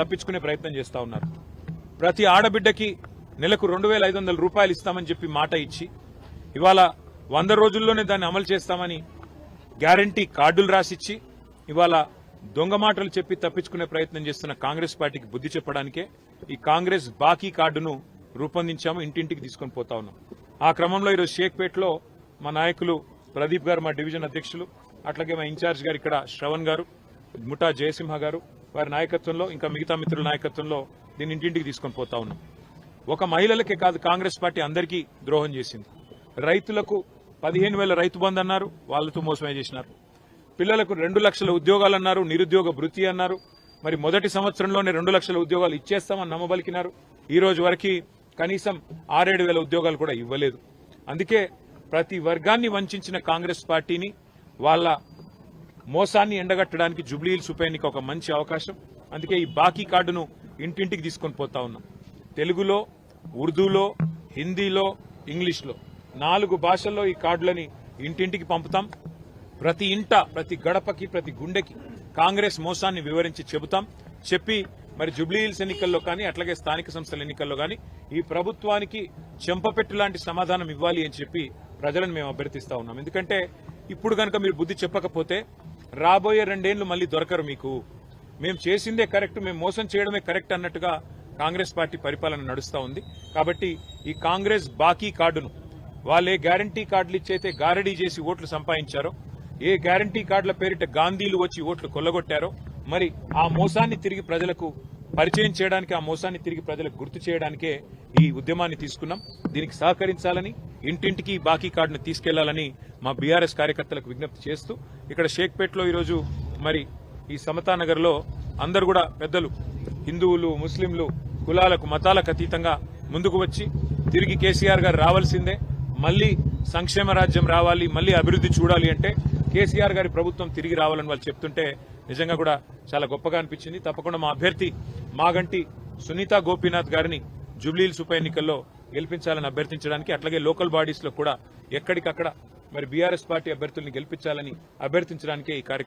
తప్పించుకునే ప్రయత్నం చేస్తా ఉన్నారు. ప్రతి ఆడబిడ్డకి నెలకు రెండు వేల ఐదు వందల రూపాయలు ఇస్తామని చెప్పి మాట ఇచ్చి ఇవాళ వంద రోజుల్లోనే దాన్ని అమలు చేస్తామని గ్యారంటీ కార్డులు రాసిచ్చి ఇవాళ దొంగ మాటలు చెప్పి తప్పించుకునే ప్రయత్నం చేస్తున్న కాంగ్రెస్ పార్టీకి బుద్ధి చెప్పడానికే ఈ కాంగ్రెస్ బాకీ కార్డును రూపొందించాము ఇంటింటికి తీసుకొని పోతా ఉన్నాం. ఆ క్రమంలో ఈరోజు షేక్పేట్లో మా నాయకులు ప్రదీప్ గారు మా డివిజన్ అధ్యక్షులు అట్లాగే మా ఇన్ఛార్జ్ గారు ఇక్కడ శ్రవణ్ గారు ముఠా జయసింహ గారు వారి నాయకత్వంలో ఇంకా మిగతా మిత్రుల నాయకత్వంలో దీన్ని ఇంటింటికి తీసుకొని పోతా ఉన్నాం. ఒక మహిళలకే కాదు కాంగ్రెస్ పార్టీ అందరికీ ద్రోహం చేసింది. రైతులకు పదిహేను వేల రైతు బంద్ అన్నారు వాళ్ళతో మోసమే చేసినారు. పిల్లలకు రెండు లక్షల ఉద్యోగాలు అన్నారు నిరుద్యోగ భృతి అన్నారు. మరి మొదటి సంవత్సరంలోనే రెండు లక్షల ఉద్యోగాలు ఇచ్చేస్తామని నమ్మబలికినారు. ఈ రోజు వరకు కనీసం ఆరేడు వేల ఉద్యోగాలు కూడా ఇవ్వలేదు. అందుకే ప్రతి వర్గాన్ని వంచిన కాంగ్రెస్ పార్టీని వాళ్ళ మోసాన్ని ఎండగట్టడానికి జుబ్లీహిల్స్ ఉప ఎన్నిక ఒక మంచి అవకాశం. అందుకే ఈ బాకీ కార్డును ఇంటింటికి తీసుకొని పోతా ఉన్నాం. తెలుగులో ఉర్దూలో హిందీలో ఇంగ్లీష్లో నాలుగు భాషల్లో ఈ కార్డులని ఇంటింటికి పంపుతాం. ప్రతి ఇంట ప్రతి గడపకి ప్రతి గుండెకి కాంగ్రెస్ మోసాన్ని వివరించి చెబుతాం. చెప్పి మరి జుబ్లీహిల్స్ ఎన్నికల్లో కానీ అట్లాగే స్థానిక సంస్థల ఎన్నికల్లో కానీ ఈ ప్రభుత్వానికి చెంపపెట్టు లాంటి సమాధానం ఇవ్వాలి అని చెప్పి ప్రజలను మేము అభ్యర్థిస్తా ఉన్నాం. ఎందుకంటే ఇప్పుడు కనుక మీరు బుద్ధి చెప్పకపోతే రాబోయే రెండేళ్ళు మళ్ళీ దొరకరు మీకు. మేము చేసిందే కరెక్ట్ మేము మోసం చేయడమే కరెక్ట్ అన్నట్టుగా కాంగ్రెస్ పార్టీ పరిపాలన నడుస్తూ ఉంది. కాబట్టి ఈ కాంగ్రెస్ బాకీ కార్డును వాళ్ళే గ్యారంటీ కార్డులు ఇచ్చైతే గారడీ చేసి ఓట్లు సంపాదించారో ఏ గ్యారంటీ కార్డుల పేరిట గాంధీలు వచ్చి ఓట్లు కొల్లగొట్టారో మరి ఆ మోసాన్ని తిరిగి ప్రజలకు పరిచయం చేయడానికి ఆ మోసాన్ని తిరిగి ప్రజలకు గుర్తు చేయడానికే ఈ ఉద్యమాన్ని తీసుకున్నాం. దీనికి సహకరించాలని ఇంటింటికి బాకీ కార్డును తీసుకెళ్ళాలని మా బీఆర్ఎస్ కార్యకర్తలకు విజ్ఞప్తి చేస్తూ ఇక్కడ షేక్పేట్లో ఈరోజు మరి ఈ సమతానగర్లో అందరు కూడా పెద్దలు హిందువులు ముస్లింలు కులాలకు మతాలకు అతీతంగా ముందుకు వచ్చి తిరిగి కేసీఆర్ గారు రావాల్సిందే. మళ్ళీ సంక్షేమ రాజ్యం రావాలి మళ్ళీ అభివృద్ధి చూడాలి అంటే కేసీఆర్ గారి ప్రభుత్వం తిరిగి రావాలని వాళ్ళు చెప్తుంటే నిజంగా కూడా చాలా గొప్పగా అనిపించింది. తప్పకుండా మా అభ్యర్థి మాగంటి సునీత గోపీనాథ్ గారిని జూబ్లీహిల్స్ ఉప ఎన్నికల్లో గెలిపించాలని అభ్యర్థించడానికి అట్లాగే లోకల్ బాడీస్లో కూడా ఎక్కడికక్కడ మరి బీఆర్ఎస్ పార్టీ అభ్యర్థుల్ని గెలిపించాలని అభ్యర్థించడానికే ఈ కార్యక్రమం